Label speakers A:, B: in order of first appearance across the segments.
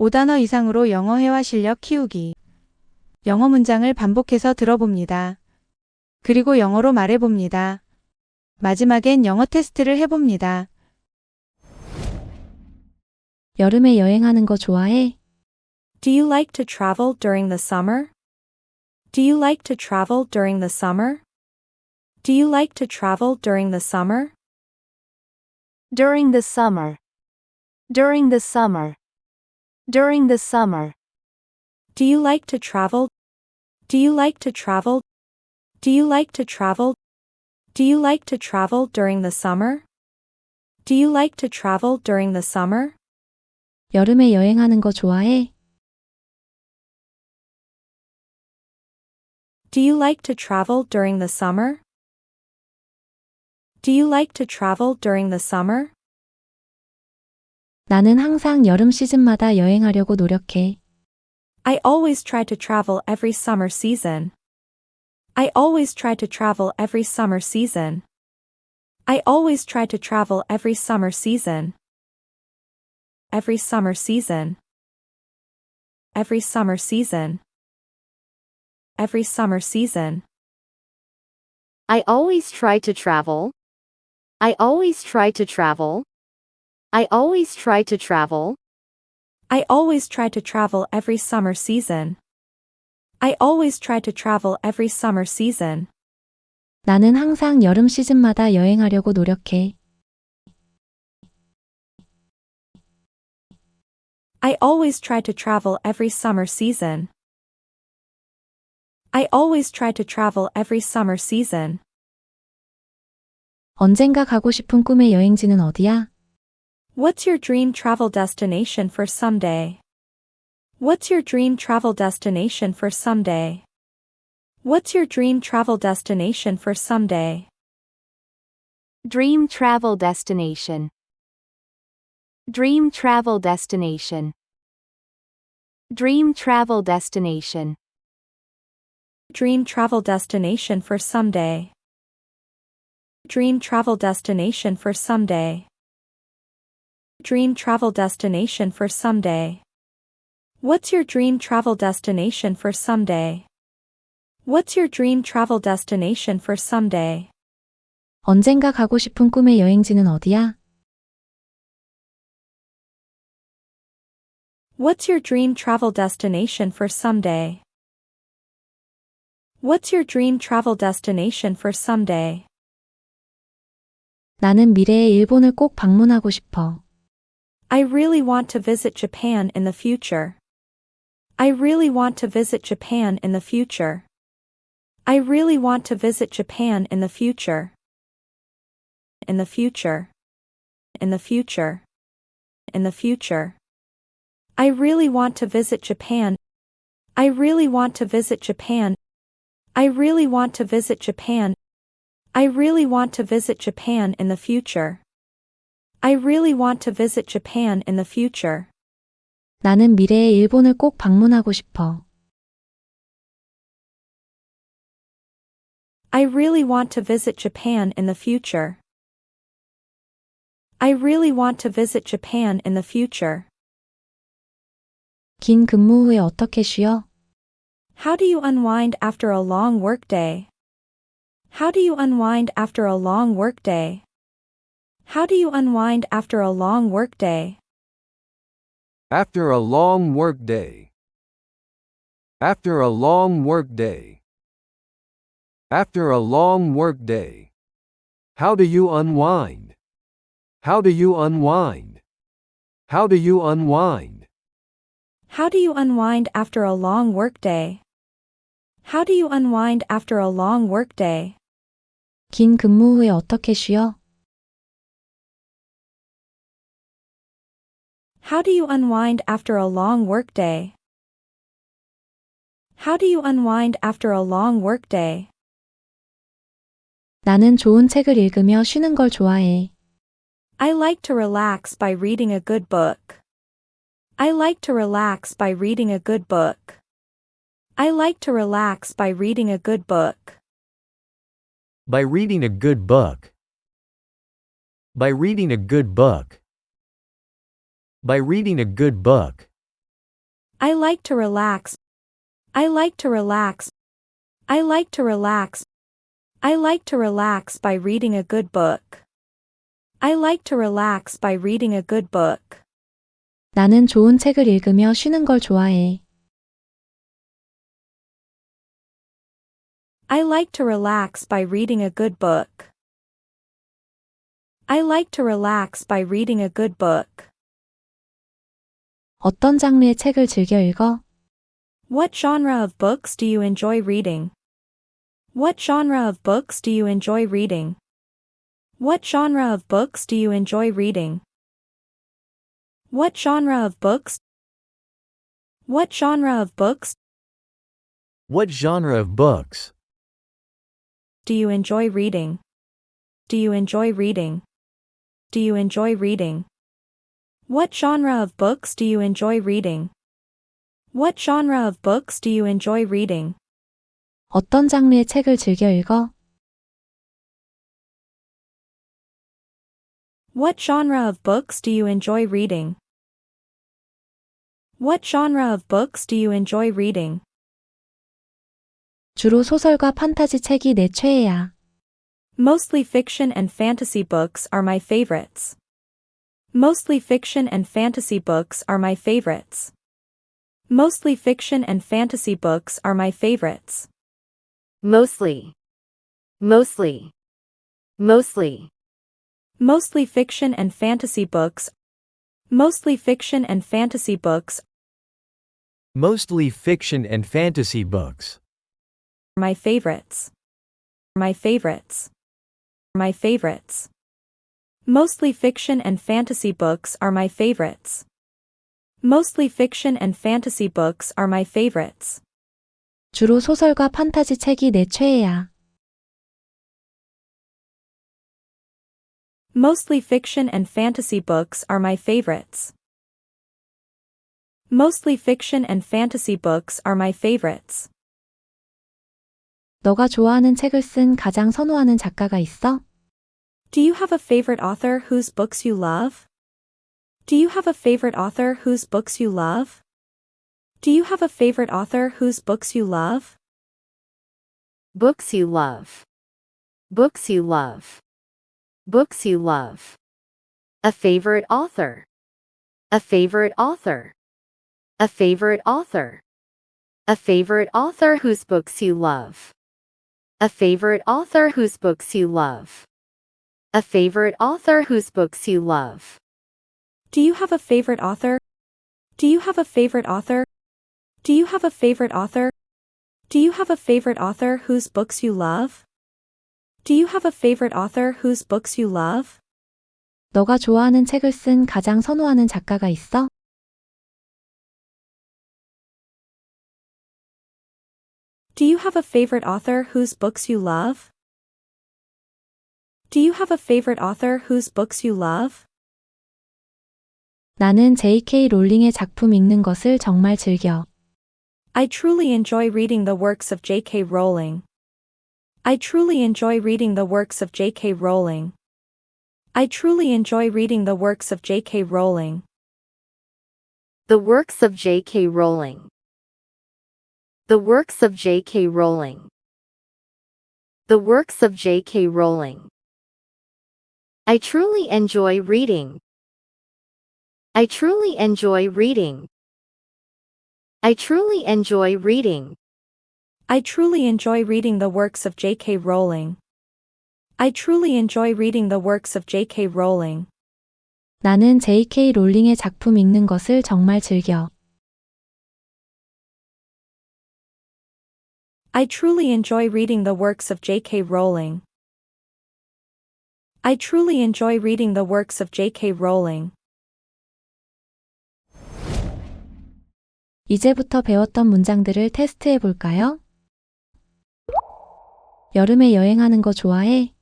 A: 5단어 이상으로 영어 회화 실력 키우기. 영어 문장을 반복해서 들어봅니다. 그리고 영어로 말해봅니다. 마지막엔 영어 테스트를 해봅니다.
B: 여름에 여행하는 거 좋아해?
C: Do you like to travel during the summer? Do you like to travel during the summer? Do you like to travel during the summer?
D: During the summer. During the summer. During the summer.
C: Do you like to travel? Do you like to travel? Do you like to travel? Do you like to travel during the summer? Do you like to travel during the summer?
B: 여름에 여행하는 거 좋아해?
C: Do you like to travel during the summer? Do you like to travel during the summer?
B: 나는 항상 여름 시즌마다 여행하려고 노력해.
C: I always try to travel every summer season. I always try to travel every summer season. I always try to travel every summer season. Every summer season. Every summer season. Every summer season.
D: I always try to travel. I always try to travel. I always try to travel.
C: I always try to travel every summer season. I always try to travel every summer season.
B: 나는 항상 여름 시즌마다 여행하려고 노력해.
C: I always try to travel every summer season. I always try to travel every summer season.
B: 언젠가 가고 싶은 꿈의 여행지는 어디야?
C: What's your dream travel destination for someday? What's your dream travel destination for someday? What's your dream travel destination for someday?
D: Dream travel destination. Dream travel destination. Dream travel destination.
C: Dream travel destination for someday. Dream travel destination for someday Dream travel destination for someday. What's your dream travel destination for someday? What's your dream travel destination for someday?
B: 언젠가 가고 싶은 꿈의 여행지는 어디야?
C: What's your dream travel destination for someday? What's your dream travel destination for someday?
B: 나는 미래에 일본을 꼭 방문하고 싶어.
C: I really want to visit Japan in the future. I really want to visit Japan in the future. I really want to visit Japan in the future. In the future. In the future. In the future. I really want to visit Japan. I really want to visit Japan. I really want to visit Japan. I really want to visit Japan in the future. I really want to visit Japan in the future.
B: 나는 미래에 일본을 꼭 방문하고 싶어.
C: I really want to visit Japan in the future. I really want to visit Japan in the future.
B: 긴 근무 후에 어떻게 쉬어?
C: How do you unwind after a long workday? How do you unwind after a long workday? How do you unwind after a long workday?
E: After a long workday. After a long workday. After a long workday. How do you unwind? How do you unwind? How do you unwind?
C: How do you unwind after a long workday? How do you unwind after a long workday?
B: 긴 근무 후에 어떻게 쉬어?
C: How do you unwind after a long workday? How do you unwind after a long workday?
B: 나는 좋은 책을 읽으며 쉬는 걸 좋아해.
C: I like to relax by reading a good book. I like to relax by reading a good book. I like to relax by reading a good book.
E: By reading a good book. By reading a good book. By reading a good book.
C: I like to relax. I like to relax. I like to relax. I like to relax by reading a good book. I like to relax by reading a good book.
B: 나는 좋은 책을 읽으며 쉬는 걸 좋아해.
C: I like to relax by reading a good book. I like to relax by reading a good book.
B: 어떤 장르의 책을 즐겨 읽어?
C: What genre of books do you enjoy reading? What genre of books do you enjoy reading? What genre of books do you enjoy reading? What genre of books? What genre of books
E: What genre of books?
C: do you enjoy reading? Do you enjoy reading? Do you enjoy reading? What genre of books do you enjoy reading? What genre of books do you enjoy reading?
B: 어떤 장르의 책을 즐겨 읽어?
C: What genre of books do you enjoy reading? What genre of books do you enjoy reading?
B: 주로 소설과 판타지 책이 내 최애야.
C: Mostly fiction and fantasy books are my favorites. Mostly fiction and fantasy books are my favorites. Mostly fiction and fantasy books are my favorites.
D: Mostly. Mostly. Mostly.
C: Mostly fiction and fantasy books. Mostly fiction and fantasy books
E: Mostly fiction and fantasy books.
C: my favorites. My favorites. My favorites. Mostly fiction and fantasy books are my favorites. Mostly fiction and fantasy books are my favorites.
B: 주로 소설과 판타지 책이 내 최애야.
C: Mostly fiction and fantasy books are my favorites. Mostly fiction and fantasy books are my favorites.
B: 너가 좋아하는 책을 쓴 가장 선호하는 작가가 있어?
C: Do you have a favorite author whose books you love? Do you have a favorite author whose books you love? Do you have a favorite author whose books you love?
D: Books you love. Books you love. Books you love. A favorite author. A favorite author. A favorite author. A favorite author whose books you love. A favorite author whose books you love. A favorite author whose books you love.
C: Do you have a favorite author? Do you have a favorite author? Do you have a favorite author? Do you have a favorite author whose books you love? Do you have a favorite author whose books you love?
B: 너가 좋아하는 책을 쓴 가장 선호하는 작가가 있어?
C: Do you have a favorite author whose books you love? Do you have a favorite author whose books you love?
B: 나는 J.K. 롤링의 작품 읽는 것을 정말 즐겨.
C: I truly enjoy reading the works of J.K. Rowling. I truly enjoy reading the works of J.K. Rowling. I truly enjoy reading the works of J.K. Rowling.
D: The works of J.K. Rowling. The works of J.K. Rowling. The works of J.K. Rowling. I truly enjoy reading. I truly enjoy reading. I truly enjoy reading.
C: I truly enjoy reading the works of J.K. Rowling. I truly enjoy reading the works of J.K. Rowling.
B: 나는 J.K. 롤링의 작품 읽는 것을 정말 즐겨.
C: I truly enjoy reading the works of J.K. Rowling. I truly enjoy reading the works of J.K. Rowling.
B: 이제부터 배웠던 문장들을 테스트해 볼까요? 여름에 여행하는 거 좋아해?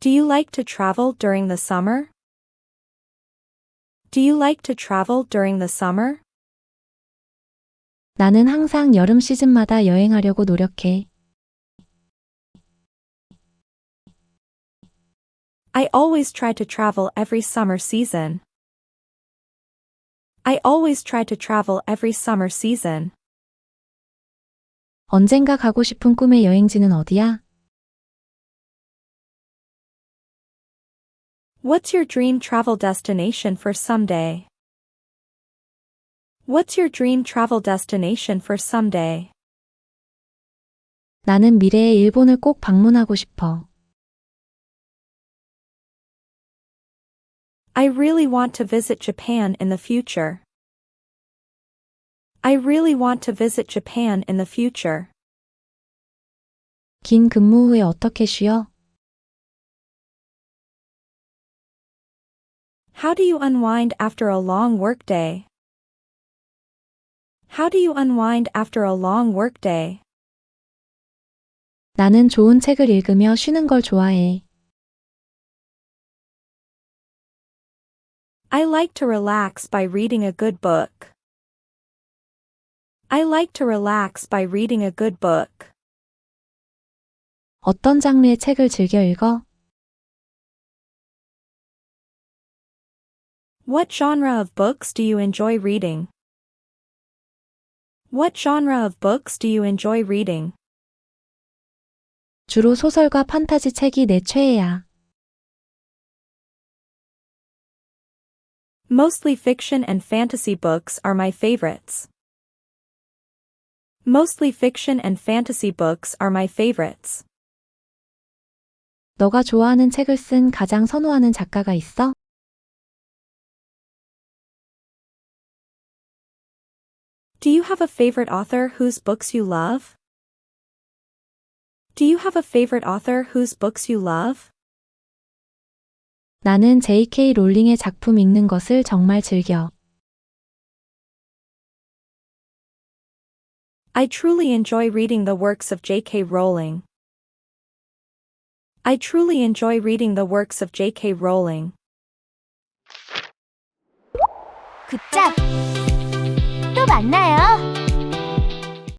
C: Do you like to travel during the summer? Do you like to travel during the summer?
B: 나는 항상 여름 시즌마다 여행하려고 노력해.
C: I always try to travel every summer season. I always try to travel every summer season.
B: 언젠가 가고 싶은 꿈의 여행지는 어디야?
C: What's your dream travel destination for someday? What's your dream travel destination for someday?
B: 나는 미래에 일본을 꼭 방문하고 싶어.
C: I really want to visit Japan in the future. I really want to visit Japan in the future.
B: 긴 근무 후에 어떻게 쉬어?
C: How do you unwind after a long workday? How do you unwind after a long workday?
B: 나는 좋은 책을 읽으며 쉬는 걸 좋아해.
C: I like to relax by reading a good book. I like to relax by reading a good book.
B: 어떤 장르의 책을 즐겨 읽어?
C: What genre of books do you enjoy reading? What genre of books do you enjoy reading?
B: 주로 소설과 판타지 책이 내 최애야.
C: Mostly fiction and fantasy books are my favorites. Mostly fiction and fantasy books are my favorites.
B: 너가 좋아하는 책을 쓴 가장 선호하는 작가가 있어?
C: Do you have a favorite author whose books you love? Do you have a favorite author whose books you love?
B: 나는 J.K. 롤링의 작품 읽는 것을 정말 즐겨.
C: I truly enjoy reading the works of J.K. Rowling. I truly enjoy reading the works of J.K. Rowling.
F: 굿잡! 또 만나요!